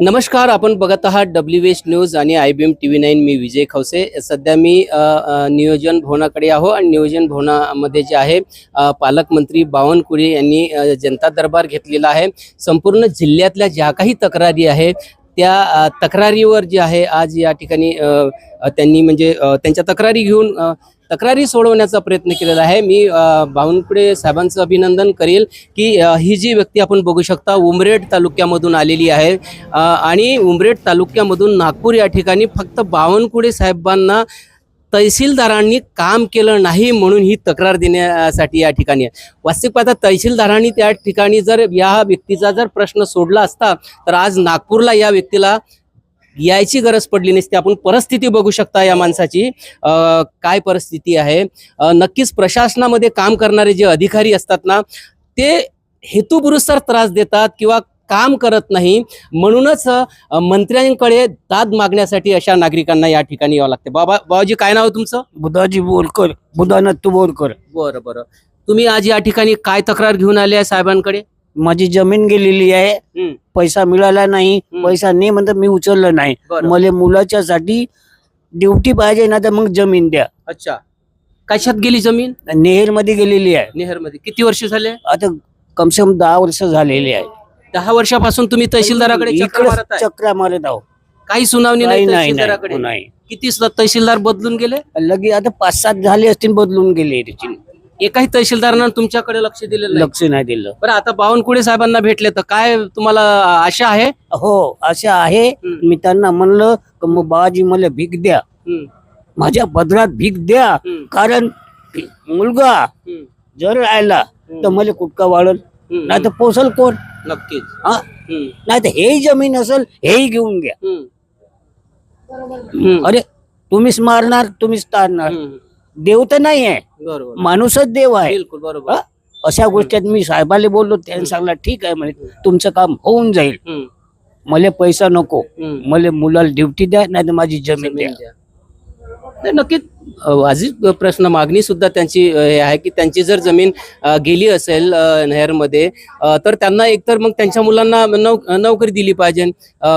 नमस्कार आपण बघत आहात डब्ल्यू एच न्यूज आणि I B M T V nine मी विजय खवसे. सध्या मी नियोजन भवनाकडे आहो आणि नियोजन भवनामध्ये जे आहे पालकमंत्री बावनकुळे यांनी जनता दरबार घेतलेला आहे. संपूर्ण जिल्ह्यातल्या ज्या काही तक्रारी आहे त्या तक्रारीवर जे आहे आज या ठिकाणी त्यांनी म्हणजे त्यांच्या तक्रारी घेऊन तक्रारी सोडवण्याचा प्रयत्न केलेला आहे. मी अ, बावनकुळे साहेबांचं अभिनंदन करेल की ही जी व्यक्ती आपण बघू शकता उमरेड तालुक्यामधून आलेली आहे. आणि उमरेड तालुक्यामधून नागपूर या ठिकाणी फक्त बावनकुळे साहेबांना तहसीलदारांनी काम केलं नाही म्हणून ही तक्रार देण्यासाठी या ठिकाणी आहे. वास्तविक पाहता तहसीलदारांनी त्या ठिकाणी जर या व्यक्तीचा जर प्रश्न सोडला असता तर आज नागपूरला या व्यक्तीला यायची गरज पडली नसती. आपण परिस्थिती बघू शकता या माणसाची. काय परिस्थिती आहे? नक्कीच प्रशासनामध्ये काम करणारे जे अधिकारी असतात ना ते हेतुपुरस्सर त्रास देतात किंवा काम करत नाही. म्हणूनच मंत्र्यांकडे दाद मागण्यासाठी अशा नागरिकांना या ठिकाणी यावं लागते. बाबा बाबाजी काय नाव आहे तुमचं? बुधाजी बोरकर बुधानत्तू बोरकर. बरं बरं. तुम्ही आज या ठिकाणी काय तक्रार घेऊन आले आहे साहेबांकडे? माझी जमीन गेलेली आहे. पैसा मिळाला नाही. पैसा नाही म्हणतात मी उचललं नाही. मला मुलाच्या साठी ड्युटी पाहिजे ना तर मग जमीन द्या. अच्छा. कशात गेली जमीन? नेहरमध्ये गेलेली आहे. नेहरमध्ये. किती वर्ष झाले? आता कमसे कम दहा वर्ष झालेली आहे. दहा वर्षापासून तुम्ही तहसीलदाराकडे इकडे चक्रा मारत आहो. काही सुनावणी नाही तहसीलदाराकडे? नाही. किती तहसीलदार बदलून गेले? लगे आता पाच सात झाले असतील बदलून गेले त्याची एकाही तहसीलदारांना तुमच्याकडे लक्ष दिलेलं लक्ष नाही दिलं. बरं आता बावनकुळे साहेबांना भेटले तर काय तुम्हाला आशा आहे? हो असं आहे. मी त्यांना म्हणलं की मग बाबाजी मला भीक द्या. हम्म, माझ्या पदरात भीक द्या. हम्म, कारण मुलगा हम्म, जर राहिला तर मला कुटका वाढल. हम्म, नाही तर पोसल कोण? नक्कीच. हा? हम्म, नाही तर हेही जमीन असेल हेही घेऊन घ्या. हम्म. हम्म, अरे तुम्हीच मारणार तुम्हीच तारणार. हम्म, देव तर नाही आहे. बरोबर. माणूसच देव आहे. बिलकुल बरोबर. हा? अशा गोष्टीत मी साहेबाला बोललो त्यांनी सांगला ठीक आहे म्हणे तुमचं काम होऊन जाईल. हम्म, मला पैसा नको. हम्म. मला मुलाला ड्युटी द्या नाही तर माझी जमीन द्या. जमीन द्या. नाही, नक्कीच वाजिब प्रश्न मागणी सुद्धा त्यांची हे आहे की त्यांची जर जमीन गेली असेल नहरमध्ये तर त्यांना एकतर मग त्यांच्या मुलांना नौ नोकरी दिली पाहिजे.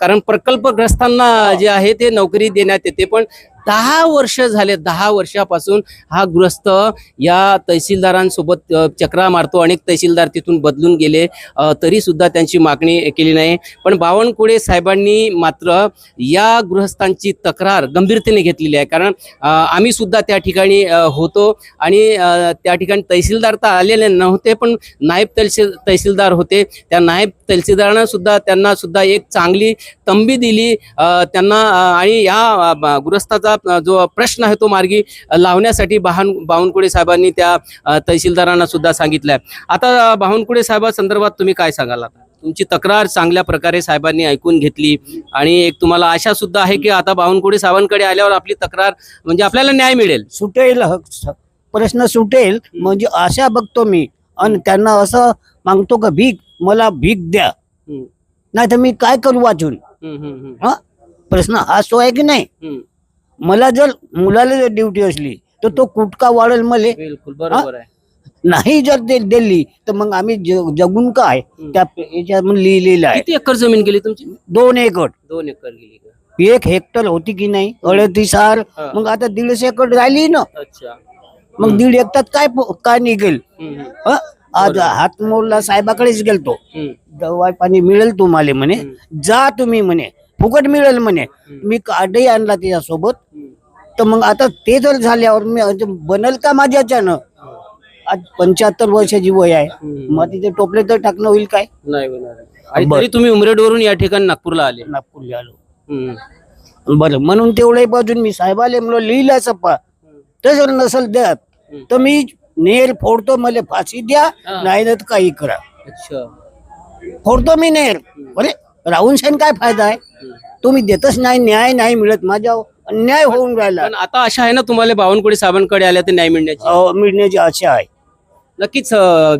कारण प्रकल्पग्रस्तांना जे आहे ते नोकरी देण्यात येते. पण दहा वर्ष झाले दहा वर्षापासून हा गृहस्थ या तहसीलदारांसोबत चक्रा मारतो. अनेक तहसीलदार तिथून बदलून गेले. तरी सुद्धा त्यांची मागणी केली नाही. पण बावनकुळे साहेबांनी मात्र या गृहस्थांची तक्रार गंभीरतेने घेतलेली आहे. कारण आम्ही आम्ही सुद्धा त्या ठिकाणी होतो. आणि त्या ठिकाणी तहसीलदार तर आलेले नव्हते पण नायब तहसील तहसीलदार होते. त्या नायब तहसीलदारांना सुद्धा त्यांना सुद्धा एक चांगली तंबी दिली. त्यांना आणि या अ, गृहस्थाचा जो प्रश्न आहे तो मार्गी लावण्यासाठी बाहन बावनकुळे साहेबांनी त्या तहसीलदारांना सुद्धा सांगितलं आहे आता बावनकुळे साहेबांसंदर्भात तुम्ही काय सांगाल आता? तुमची तक्रार चांगल्या प्रकारे साहेबांनी ऐकून घेतली. आणि एक तुम्हाला आशा सुद्धा आहे की आता बावनकुळे साहेबांकडे आल्यावर आपली तक्रार म्हणजे आपल्याला न्याय मिळेल. सुटेल प्रश्न सुटेल म्हणजे आशा बघतो मी. आणि त्यांना असं मागतो का भीक मला भीक द्या. नाही तर मी काय करू वाचून? हा? प्रश्न हा सो आहे की नाही. मला जर मुलाला जर ड्युटी असली तर तो कुटका वाढेल मले. बिलकुल बरोबर आहे. नाही जर ते दिली तर मग आम्ही जगून काय? त्या याच्यात मग लिहिलेलं आहे. किती एकर जमीन गेली तुमची? दोन एकर. दोन एकर गेली का? एक हेक्टर होती की नाही? अडतीस हार. हा. मग आता दीडशे एकर राहिली ना. अच्छा. मग दीड एकटात काय प- काय निघेल? हम्म, हम्म, हा? आज हात मोडला साहेबाकडेच गेलतो. हम्म, दवाई पाणी मिळेल तुम्हाला म्हणे. जा तुम्ही म्हणे. फुकट मिळेल म्हणे. मी कार्डही आणला त्याच्यासोबत. हम्म. तर मग आता ते जर झाल्यावर मी आता बनल का माझ्याच्यानं? आज पंच्याहत्तर वर्षाची वय आहे. मग तिथे टोपले तर टाकणं होईल काय? नाही होणार आणि बरं. तरी तुम्ही उमरेडवरून या ठिकाणी नागपूरला आले. नागपूर आलो. हम्म, बरं म्हणून तेवढ्या बाजून मी साहेबाले म्हणलो लिहिलं सप्पा ते जर नसल द्यात. तर मी नेर फोडतो मला फाशी द्या हा. नाही तर काही करा. अच्छा. फोडतो मी नेर. अरे राहून शेन काय फायदा आहे? तुम्ही देतच नाही न्याय नाही मिळत माझ्या अन्याय होऊन राहिला. पण आता अशा आहे ना तुम्हाला बावनकुळे साहेबांकडे आल्या तर न्याय मिळण्याची. अहो, मिळण्याची आशा आहे. नक्कीच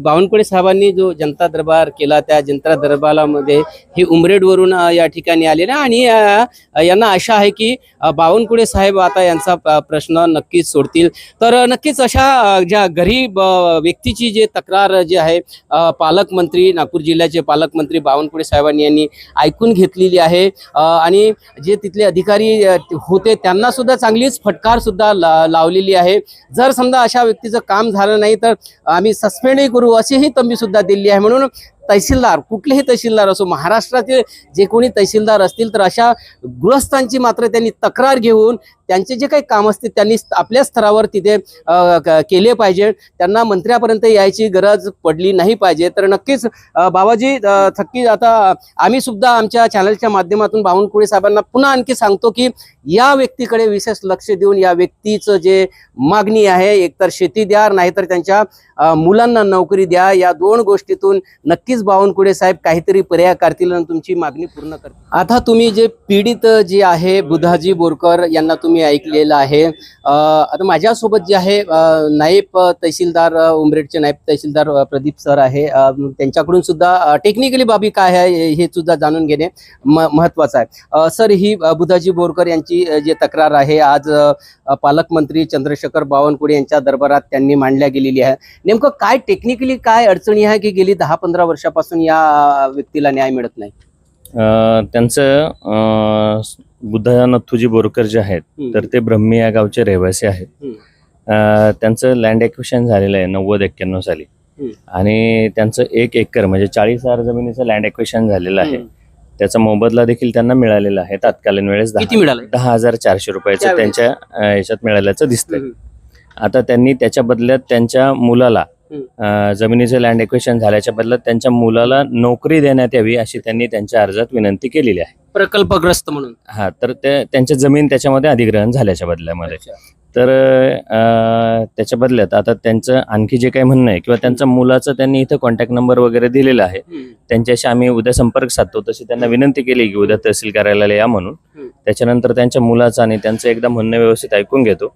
बावनकुळे साहेबांनी जो जनता दरबार केला त्या जनता दरबारामध्ये हे उमरेडवरून या ठिकाणी आलेले आणि यांना आशा आहे की बावनकुळे साहेब आता यांचा प्रश्न नक्कीच सोडतील. तर नक्कीच अशा ज्या गरीब व्यक्तीची जे तक्रार जी आहे पालकमंत्री नागपूर जिल्ह्याचे पालकमंत्री बावनकुळे साहेबांनी यांनी ऐकून घेतलेली आहे. आणि जे तिथले अधिकारी होते त्यांना सुद्धा चांगलीच फटकार सुद्धा ला- लावलेली आहे. जर समजा अशा व्यक्तीचं काम झालं नाही तर आम्ही सस्पेंडही करू अशीही तंबी सुद्धा दिली आहे. म्हणून तहसीलदार कुठलेही तहसीलदार असो महाराष्ट्रातील जे कोणी तहसीलदार असतील तर अशा गृहस्थांची मात्र त्यांनी तक्रार घेऊन त्यांचे जे काही काम असते त्यांनी आपल्या स्तरावर तिथे केले पाहिजे. त्यांना मंत्र्यापर्यंत यायची गरज पडली नाही पाहिजे. तर नक्कीच बाबाजी थक्की आता आम्ही सुद्धा आमच्या चॅनलच्या माध्यमातून बावनकुळे साहेबांना पुन्हा आणखी सांगतो की या व्यक्तीकडे विशेष लक्ष देऊन या व्यक्तीचं जे मागणी आहे एकतर शेती द्या नाहीतर त्यांच्या मुलांना नोकरी द्या. या दोन गोष्टीतून नक्कीच बावनकुळे साहेब काहीतरी पर्याय करतील आणि तुमची मागणी पूर्ण करतील. आता तुम्ही जे पीडित जे आहे बुधाजी बोरकर यांना तुम्ही ऐकलेलं आहे. आता माझ्यासोबत जे आहे नाईब तहसीलदार उमरेडचे नाईब तहसीलदार प्रदीप सर आहे. त्यांच्याकडून सुद्धा टेक्निकली बाबी काय आहे हे सुद्धा जाणून घेणे म- महत्वाचं आहे. सर ही बुधाजी बोरकर यांची जी तक्रार आहे आज पालकमंत्री चंद्रशेखर बावनकुळे यांच्या दरबारात त्यांनी मांडल्या गेलेली आहे. नेमकं काय टेक्निकली काय अडचणी आहे की गेली दहा पंधरा वर्षापासून या व्यक्तीला न्याय मिळत नाही त्यांचं बुद्धा नथुजी बोरकर जे आहेत तर ते ब्रह्मी या गावचे रहिवासी आहेत त्यांचं लँड एक्विशन झालेलं आहे नव्वद एक्क्याण्णव साली. आणि त्यांचं एक एकर म्हणजे चाळीस हजार जमिनीचं लँड एक्विशन झालेलं आहे. त्याचा मोबदला देखील त्यांना मिळालेला आहे तात्कालीन वेळेस दहा हजार चारशे रुपयाचं? त्यांच्या याच्यात मिळाल्याचं दिसतंय. आता त्यांनी त्याच्या बदल्यात त्यांच्या मुलाला जमिनीचं लँड एक्विशन झाल्याच्या बदल्यात त्यांच्या मुलाला नोकरी देण्यात यावी अशी त्यांनी त्यांच्या अर्जात विनंती केलेली आहे. प्रकल्पग्रस्त म्हणून. हा तर ते त्यांच्या जमीन त्याच्यामध्ये अधिग्रहण झाल्याच्या बदल्यामध्ये. तर त्याच्या बदल्यात आता त्यांचं आणखी जे काही म्हणणं आहे किंवा त्यांच्या मुलाचं त्यांनी इथं कॉन्टॅक्ट नंबर वगैरे दिलेला आहे. त्यांच्याशी आम्ही उद्या संपर्क साधतो तशी त्यांना विनंती केली की उद्या तहसील कार्यालयाला या म्हणून. त्याच्यानंतर त्यांच्या मुलाचं आणि त्यांचं एकदा म्हणणं व्यवस्थित ऐकून घेतो.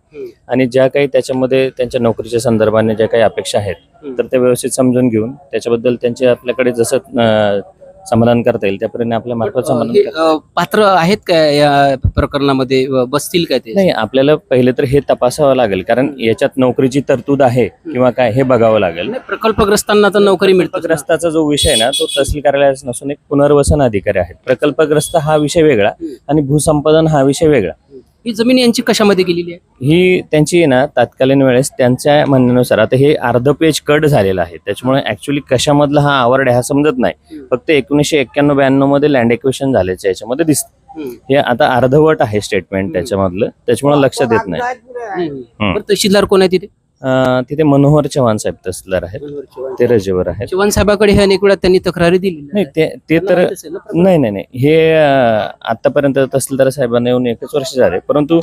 आणि ज्या काही त्याच्यामध्ये त्यांच्या नोकरीच्या संदर्भाने ज्या काही अपेक्षा आहेत. तर त्या व्यवस्थित समजून घेऊन त्याच्याबद्दल त्यांचे आपल्याकडे जसं समाधान करता येईल. त्यापर्यंत आपल्या मार्फत समाधान हे, करता अ, पात्र आहेत का या प्रकरणामध्ये? अ, बसतील का ते? नाही आपल्याला पहिले तर हे तपासावं लागेल. कारण याच्यात नोकरीची तरतूद आहे किंवा काय हे बघावं लागेल. नाही, प्रकल्पग्रस्तांना तर नोकरी मिळते. प्रकल्पग्रस्ताचा जो विषय आहे ना तो तहसील कार्यालयात नसून एक पुनर्वसन अधिकारी आहेत. प्रकल्पग्रस्त हा विषय वेगळा आणि भूसंपादन हा विषय वेगळा. ही जमीन यांची कशामध्ये गेलेली आहे ही त्यांची ना तात्कालीन वेळेस त्यांच्या म्हणण्यानुसार आता हे अर्ध पेज कट झालेलं आहे त्याच्यामुळे ऍक्च्युली कशामधला हा आवड आहे हा समजत नाही. फक्त एकोणीसशे एक्क्याण्णव ब्याण्णवमध्ये लँड एक्विशन झाल्याचं याच्यामध्ये दिसतं. हे आता अर्धवट आहे स्टेटमेंट. त्याच्यामधलं त्याच्यामुळे लक्षात येत नाही. बरं, तहसीलदार कोण आहे तिथे तिथे मनोहर चव्हाण साहेब तहसीलदार आहेत. ते रजेवर आहेत. चव्हाण साहेबाकडे हे अनेक वेळा त्यांनी तक्रारी दिली. नाही ते ते तर नाही नाही नाही. हे आतापर्यंत तहसीलदार साहेबांना येऊन एकच वर्ष झाले. परंतु.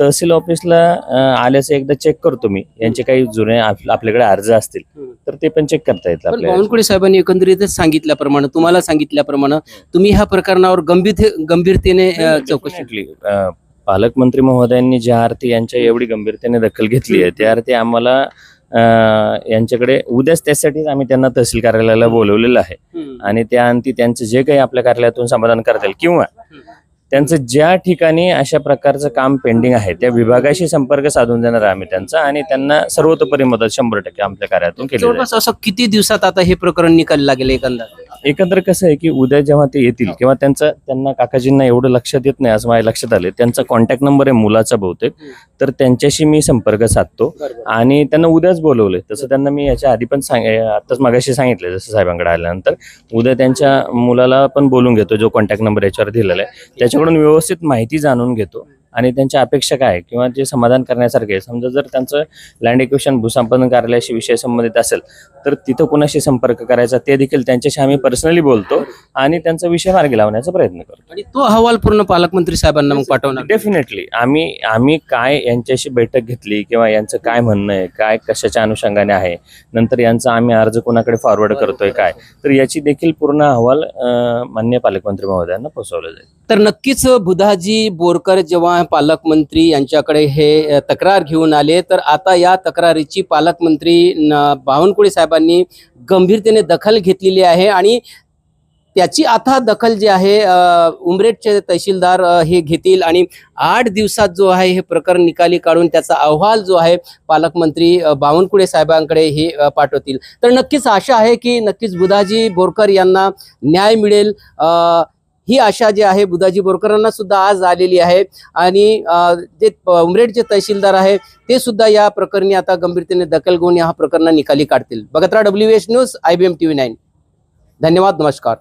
तहसील ऑफिसला आल्याचं एकदा चेक करतो मी. यांचे काही जुने आप- आपल्याकडे अर्ज असतील. तर ते पण चेक करता येतात बावनकुळे साहेबांनी एकंदरीतच सांगितल्याप्रमाणे तुम्हाला सांगितल्याप्रमाणे तुम्ही ह्या प्रकरणावर गंभीर गंभीरतेने चौकशी पालकमंत्री महोदयांनी ज्या अर्थी यांच्या एवढी गंभीरतेने दखल घेतली आहे त्या अर्थी आम्हाला यांच्याकडे उद्याच त्यासाठीच आम्ही त्यांना तहसील कार्यालयाला बोलवलेलं आहे. आणि त्या अंती त्यांचं जे काही आपल्या कार्यालयातून समाधान करता येईल किंवा त्यांचं ज्या ठिकाणी अशा प्रकारचं काम पेंडिंग आहे त्या विभागाशी संपर्क साधून देणार आहे आम्ही त्यांचा आणि त्यांना सर्वतोपरी मदत शंभर टक्के आपल्या कार्यातून केली असं किती दिवसात आता हे प्रकरण निकाल लागेल एकंदर? एकंदर कसं आहे की उद्या जेव्हा ते येतील किंवा त्यांचं त्यांना काकाजींना एवढं लक्षात येत नाही असं माझ्या लक्षात आले त्यांचा कॉन्टॅक्ट नंबर आहे मुलाचा बहुतेक. तर त्यांच्याशी मी संपर्क साधतो. आणि त्यांना उद्याच बोलवलंय. तसं त्यांना मी याच्या आधी पण सांग आताच मागाशी सांगितलं जसं साहेबांकडे आल्यानंतर. उद्या त्यांच्या मुलाला पण बोलून घेतो जो कॉन्टॅक्ट नंबर याच्यावर दिलेला आहे. त्याच्याकडून व्यवस्थित माहिती जाणून घेतो. आणि त्यांच्या अपेक्षा काय किंवा जे समाधान करण्यासारखे समजा जर त्यांचं लँड एक्विशन भूसंपादन कार्यालयाशी विषय संबंधित असेल तर तिथं कुणाशी संपर्क करायचा? ते देखील त्यांच्याशी आम्ही पर्सनली बोलतो आणि त्यांचा विषय मार्गी लावण्याचा प्रयत्न करतो. आणि तो अहवाल पूर्ण पालकमंत्री साहेबांना मग पाठवणार? डेफिनेटली आम्ही आम्ही काय यांच्याशी बैठक घेतली किंवा यांचं काय म्हणणं आहे काय कशाच्या अनुषंगाने आहे नंतर यांचा आम्ही अर्ज कोणाकडे फॉरवर्ड करतोय काय तर याची देखील पूर्ण अहवाल मान्य पालकमंत्री महोदयांना पोहोचवला जाईल. तर नक्कीच बुधाजी बोरकर जेव्हा पालकमंत्री यांच्याकडे हे तक्रार घेऊन आले. तर आता या तक्रारीची पालकमंत्री बावनकुळे साहेबांनी गंभीरतेने दखल घेतलेली आहे आणि त्याची आता दखल जी आहे अ, उमरेडचे तहसीलदार हे घेतील आणि आठ दिवसात जो आहे हे प्रकरण निकाली काढून त्याचा अहवाल जो आहे पालकमंत्री बावनकुळे साहेबांकडे हे पाठवतील. तर नक्कीच आशा आहे की नक्कीच बुधाजी बोरकर यांना न्याय मिळेल. ही आशा जी आहे बुधाजी बोरकरांना सुद्धा आज आलेली आहे. आणि जे उमरेडचे तहसीलदार आहे ते सुद्धा या प्रकरणी आता गंभीरतेने दखल घेऊन या प्रकरणा निकाली काढतील. बघत राहा W H news I B M T V nine धन्यवाद नमस्कार.